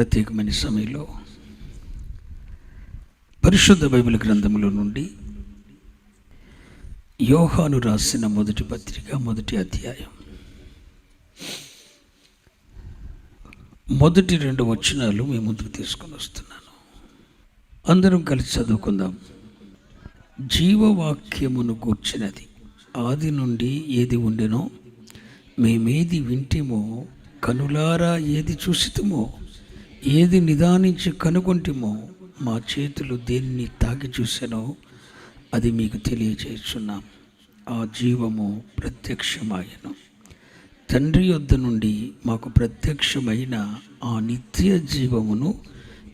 ప్రత్యేకమైన సమయంలో పరిశుద్ధ బైబిల్ గ్రంథములో నుండి యోహాను రాసిన మొదటి పత్రిక మొదటి అధ్యాయం. మొదటి రెండు వచనాలు మీ ముందుకు తీసుకొని వస్తున్నాను. అందరం కలిసి చదువుకుందాం. జీవవాక్యమును గూర్చినది. ఆది నుండి ఏది ఉండెనో మేమేది వింటేమో కనులారా ఏది చూసితమో ఏది నిదానించి కనుగొంటిమో మా చేతులు దేన్ని తాకి చూసానో అది మీకు తెలియచేస్తున్నాం. ఆ జీవము ప్రత్యక్షమాయను. తండ్రి యొద్ద నుండి మాకు ప్రత్యక్షమైన ఆ నిత్య జీవమును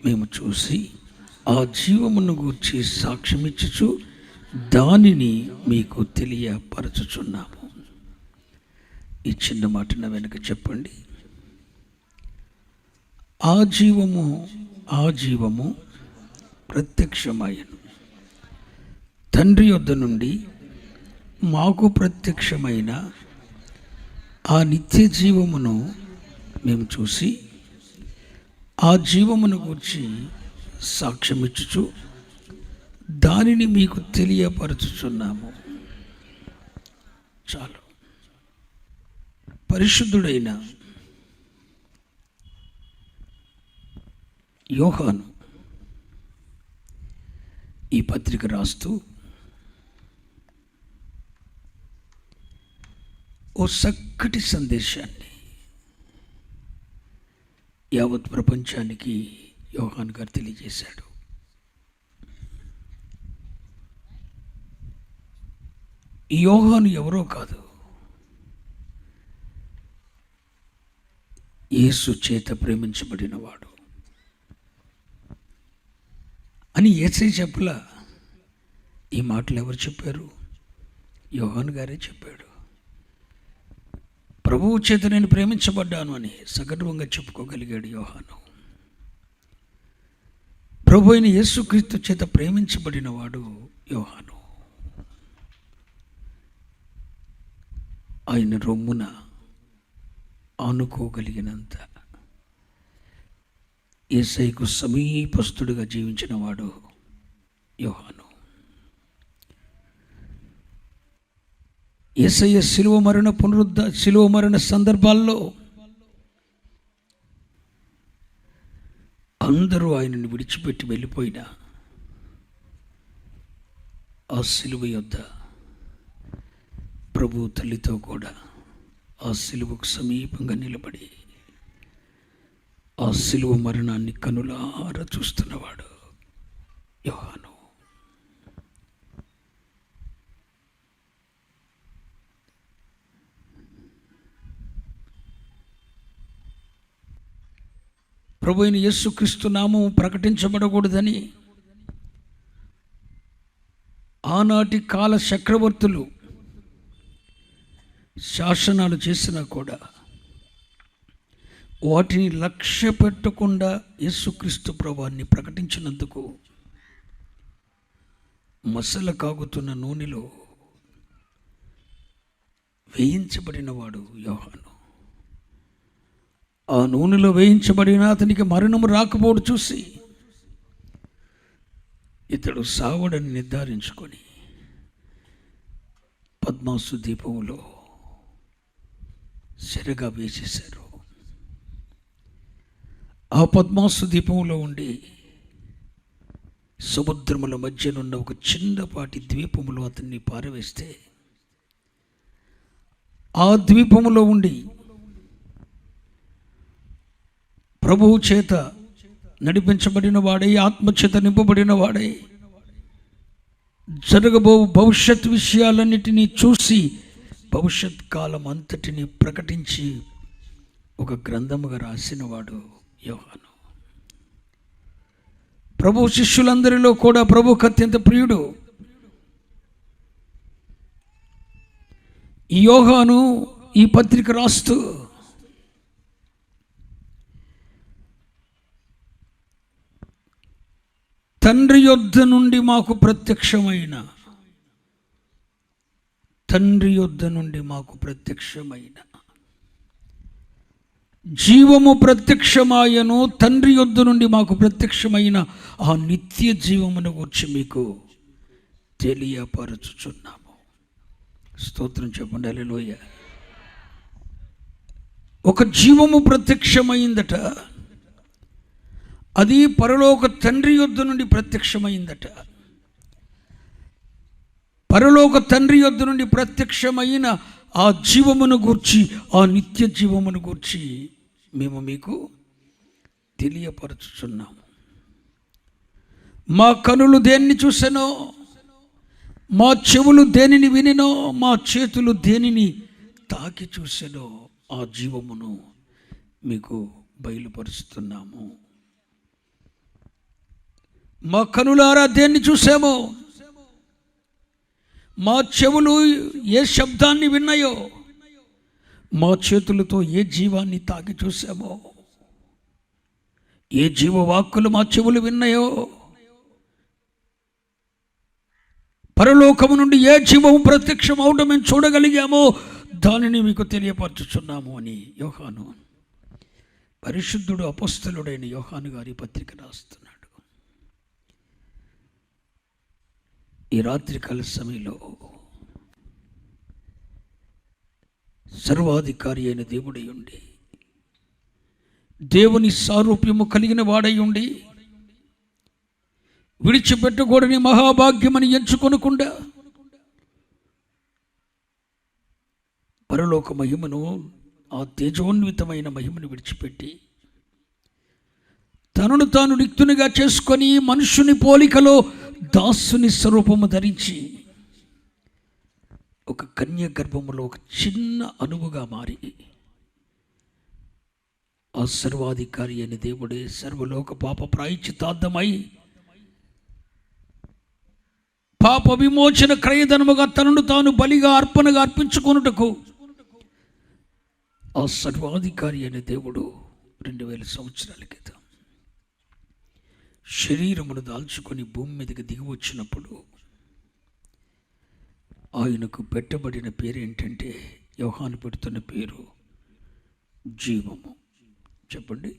మేము చూసి ఆ జీవమును గూర్చి సాక్ష్యమిచ్చుచు దానిని మీకు తెలియపరచుచున్నాము. ఈ చిన్న మాటన వెనక చెప్పండి. ఆ జీవము ఆ జీవము ప్రత్యక్షమయ్యను. తండ్రి యొద్ద నుండి మాకు ప్రత్యక్షమైన ఆ నిత్య జీవమును మేము చూసి ఆ జీవమును గురించి సాక్ష్యమిచ్చుచు దానిని మీకు తెలియపరచుచున్నాము. చాలు. పరిశుద్ధుడైన యోహాను ఈ పత్రిక రాస్తూ ఓ చక్కటి సందేశాన్ని యావత్ ప్రపంచానికి యోహాన్ గారు తెలియజేశాడు. ఈ యోహాను ఎవరో కాదు యేసు చేత ప్రేమించబడినవాడు అని ఏసై చెప్పలా. ఈ మాటలు ఎవరు చెప్పారు? యోహాన్ గారే చెప్పాడు. ప్రభువు చేత నేను ప్రేమించబడ్డాను అని సగర్వంగా చెప్పుకోగలిగాడు యోహాను. ప్రభు అయిన యేసుక్రీస్తు చేత ప్రేమించబడిన వాడు యోహాను. ఆయన రొమ్మున ఆనుకోగలిగినంత ఏసైకు సమీపస్థుడిగా జీవించిన వాడు యోహాను. ఏసయ్య శిలువ మరణ పునరుద్ధ శిలువ మరణ సందర్భాల్లో అందరూ ఆయనను విడిచిపెట్టి వెళ్ళిపోయిన ఆ శిలువ యొద్ద ప్రభు తల్లితో కూడా ఆ శిలువకు సమీపంగా నిలబడి ఆ సిలువ మరణాన్ని కనులార చూస్తున్నవాడు యోహాను. ప్రభు అయిన యేసుక్రీస్తు నామం ప్రకటించబడకూడదని ఆనాటి కాల చక్రవర్తులు శాసనాలు చేసినా కూడా వాటిని లక్ష్య పెట్టకుండా యేసుక్రీస్తు ప్రభాన్ని ప్రకటించినందుకు మసల కాగుతున్న నూనెలో వేయించబడినవాడు యోహాను. ఆ నూనెలో వేయించబడిన అతనికి మరణము రాకపోడు చూసి ఇతడు సావడని నిర్ధారించుకొని పద్మాసు దీపంలో సెరగా వేసేశారు. ఆ పద్మాసు ద్వీపంలో ఉండి సముద్రముల మధ్యనున్న ఒక చిన్నపాటి ద్వీపములో అతన్ని పారవేస్తే ఆ ద్వీపములో ఉండి ప్రభువు చేత నడిపించబడిన వాడై ఆత్మచేత నింపబడిన వాడై జరగబో భవిష్యత్ విషయాలన్నిటినీ చూసి భవిష్యత్ కాలం అంతటిని ప్రకటించి ఒక గ్రంథముగా రాసినవాడు. యోహాను. ప్రభు శిష్యులందరిలో కూడా ప్రభుకు అత్యంత ప్రియుడు. ఈ యోగాను ఈ పత్రిక రాస్తూ తండ్రి యొద్ద నుండి మాకు ప్రత్యక్షమైన తండ్రి యొద్ద నుండి మాకు ప్రత్యక్షమైన జీవము ప్రత్యక్షమాయను తండ్రి యొద్ద నుండి మాకు ప్రత్యక్షమైన ఆ నిత్య జీవమును గురించి మీకు తెలియపరచుచున్నాము. స్తోత్రం చెప్పండి అలెలోయ ఒక జీవము ప్రత్యక్షమైందట అది పరలోక తండ్రి యొద్ద నుండి ప్రత్యక్షమైందట. పరలోక తండ్రి యొద్ద నుండి ప్రత్యక్షమైన ఆ జీవమును గూర్చి ఆ నిత్య జీవమును గూర్చి మేము మీకు తెలియపరచుచున్నాము. మా కనులు దేన్ని చూసెనో మా చెవులు దేనిని వినినో మా చేతులు దేనిని తాకి చూసెనో ఆ జీవమును మీకు బయలుపరుస్తున్నాము. మా కనులారా దేన్ని చూసామో మా చెవులు ఏ శబ్దాన్ని విన్నాయో మా చేతులతో ఏ జీవాన్ని తాకి చూసామో ఏ జీవవాక్కులు మా చెవులు విన్నాయో? పరలోకము నుండి ఏ జీవము ప్రత్యక్షం అవడం మేము చూడగలిగామో? దానిని మీకు తెలియపరచుచున్నాము అని యోహాను. పరిశుద్ధుడు అపస్థలుడైన యోహాను గారి పత్రిక రాస్తున్నాడు. ఈ రాత్రికాల సమయంలో సర్వాధికారి అయిన దేవుడై ఉండి దేవుని సారూప్యము కలిగిన వాడై ఉండి విడిచిపెట్టకూడని మహాభాగ్యమని ఎంచుకొనకుండా పరలోక మహిమను ఆ తేజోన్వితమైన మహిమను విడిచిపెట్టి తనను తాను రిక్తునిగా చేసుకొని మనుషుని పోలికలో దాసుని స్వరూపము ధరించి ఒక కన్య గర్భములో ఒక చిన్న అణువుగా మారి ఆ సర్వాధికారి అయిన దేవుడే సర్వలోక పాప ప్రాయచితార్థమై పాప విమోచన క్రయధనముగా తనను తాను బలిగా అర్పణగా అర్పించుకొనుటకు ఆ సర్వాధికారి అయిన దేవుడు రెండు వేల సంవత్సరాల క్రితం శరీరమును దాల్చుకొని భూమి మీదకి దిగి వచ్చినప్పుడు ఆయనకు పెట్టబడిన పేరు ఏంటంటే యోహాను పెడుతున్న పేరు జీవము. చెప్పండి.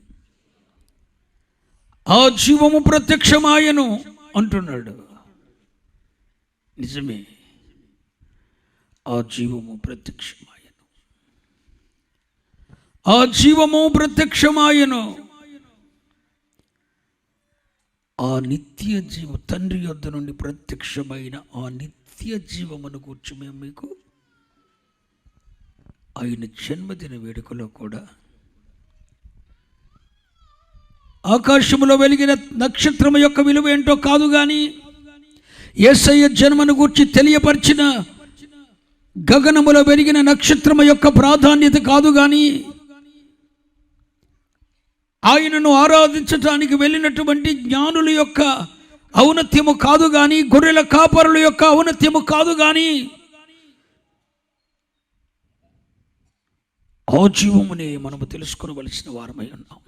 ఆ జీవము ప్రత్యక్షమాయను అంటున్నాడు. నిజమే. ఆ జీవము ప్రత్యక్షమాయను. ఆ జీవము ప్రత్యక్షమాయను. ఆ నిత్య జీవ తండ్రి యొద్ద నుండి ప్రత్యక్షమైన ఆ నిత్య జీవమును కూర్చు మేము మీకు. ఆయన జన్మదిన వేడుకలో కూడా. ఆకాశములో వెలిగిన నక్షత్రము యొక్క విలువ ఏంటో కాదు కానీ ఏసయ్య జన్మను గూర్చి తెలియపరిచిన గగనములో వెలిగిన నక్షత్రము యొక్క ప్రాధాన్యత కాదు కానీ ఆయనను ఆరాధించటానికి వెళ్ళినటువంటి జ్ఞానుల యొక్క ఔన్నత్యము కాదు కానీ గొర్రెల కాపరుల యొక్క ఔన్నత్యము కాదు కానీ ఆ మనము తెలుసుకునవలసిన వారమై ఉన్నాం.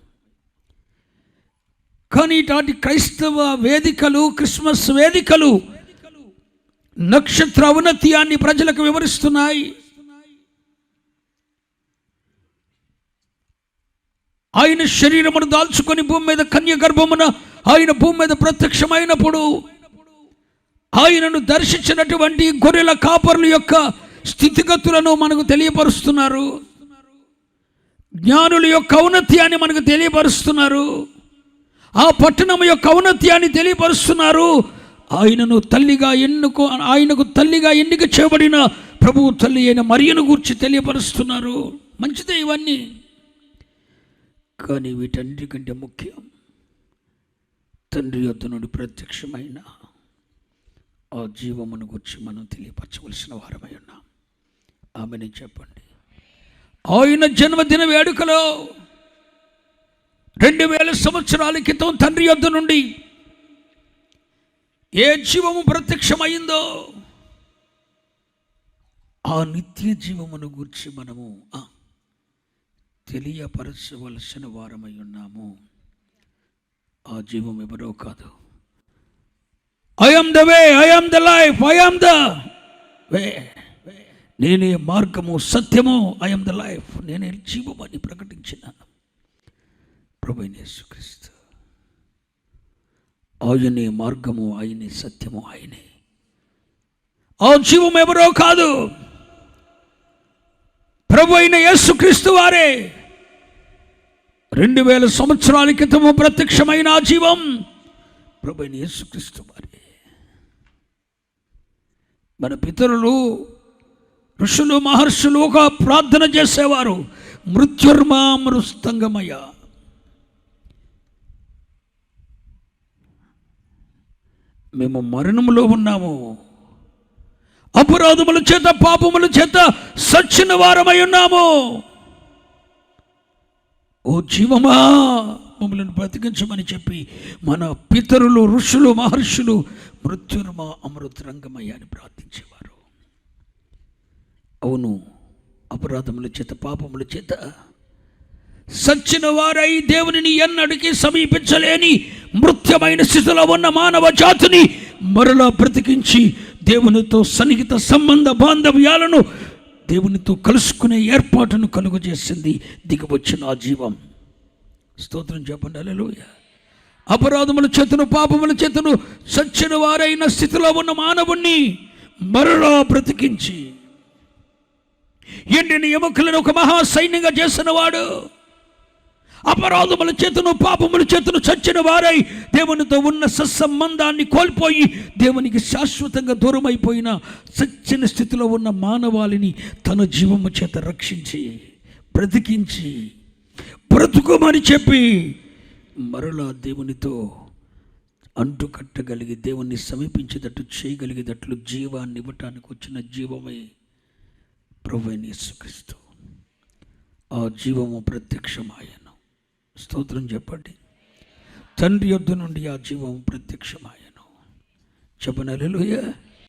కానీ ఇటువంటి క్రైస్తవ వేదికలు క్రిస్మస్ వేదికలు నక్షత్ర ఔన్నత్యాన్ని ప్రజలకు వివరిస్తున్నాయి. ఆయన శరీరమును దాల్చుకొని భూమి మీద కన్య గర్భమున ఆయన భూమి మీద ప్రత్యక్షమైనప్పుడు ఆయనను దర్శించినటువంటి గొర్రెల కాపరుల యొక్క స్థితిగతులను మనకు తెలియపరుస్తున్నారు. జ్ఞానుల యొక్క ఔన్నత్యాన్ని మనకు తెలియపరుస్తున్నారు. ఆ పట్టణం యొక్క ఔన్నత్యాన్ని తెలియపరుస్తున్నారు. ఆయనను తల్లిగా ఎన్నుకో ఆయనకు తల్లిగా ఎన్నిక చేయబడిన ప్రభువు తల్లి అయిన మరియను గూర్చి తెలియపరుస్తున్నారు. మంచిదే ఇవన్నీ. కానీ వీటన్నిటికంటే ముఖ్యం తండ్రి యొద్ద నుండి ప్రత్యక్షమైన ఆ జీవమును గురించి మనం తెలియపరచవలసిన వారమై ఉన్నాం. ఆమెని చెప్పండి. ఆయన జన్మదిన వేడుకలో రెండు వేల సంవత్సరాల క్రితం తండ్రి యొద్ద నుండి ఏ జీవము ప్రత్యక్షమైందో ఆ నిత్య జీవమును గురించి మనము ఆ, తెలియపరచవలసిన వారమై ఉన్నాము. ఆ జీవం ఎవరో కాదు. I'm the way I'm the life I'm the way నేనే మార్గము సత్యము ఐఎమ్ ద లైఫ్ నేనే జీవం అని ప్రకటించిన ప్రభు యేసుక్రీస్తు ఆయనే మార్గము ఆయనే సత్యము ఆయనే. ఆ జీవం ఎవరో కాదు. ప్రభు అయిన యేసుక్రీస్తు వారే. రెండు వేల సంవత్సరాల క్రితము ప్రత్యక్షమైన ఆ జీవం ప్రభుని యేసుక్రీస్తు వారి. మన పితరులు ఋషులు మహర్షులు ఒక ప్రార్థన చేసేవారు. మృత్యుర్మా మృస్తంగమయ మేము మరణములో ఉన్నాము. అపరాధముల చేత పాపముల చేత సచ్చిన వారమై ఉన్నాము. ఓ జీవమా మమ్మల్ని బ్రతికించమని చెప్పి మన పితరులు ఋషులు మహర్షులు మృత్యుర్మా అమృతరంగమయ్య అని ప్రార్థించేవారు. అవును అపరాధముల చేత పాపముల చేత సచ్చిన వారై దేవునిని ఎన్నడికి సమీపించలేని మృత్యమైన స్థితిలో ఉన్న మానవ జాతిని మరలా బ్రతికించి దేవునితో సన్నిహిత సంబంధ బాంధవ్యాలను దేవునితో కలుసుకునే ఏర్పాటును కలుగజేసింది దిగివచ్చిన ఆ జీవం. స్తోత్రం చెప్పండి అలెలుయ అపరాధముల చేతను పాపముల చేతను సచ్చిన వారైన స్థితిలో ఉన్న మానవుణ్ణి మరలా బ్రతికించి ఎండిన ఎముకలను ఒక మహా సైన్యంగా చేసిన వాడు అపరాధముల చేతను పాపముల చేతను చచ్చిన వారై దేవునితో ఉన్న సత్సంబంధాన్ని కోల్పోయి దేవునికి శాశ్వతంగా దూరమైపోయిన సచ్చిన స్థితిలో ఉన్న మానవాళిని తన జీవము చేత రక్షించి బ్రతికించి బ్రతుకోమని చెప్పి మరలా దేవునితో అంటుకట్టగలిగి దేవుణ్ణి సమీపించేటట్టు చేయగలిగేటట్లు జీవాన్ని ఇవ్వటానికి వచ్చిన జీవమే ప్రభు యేసుక్రీస్తు. ఆ జీవము ప్రత్యక్షమాయను స్తోత్రం చెప్పండి. తండ్రి యొద్ద నుండి ఆ జీవం ప్రత్యక్షమాయను. చెప్పనలుయ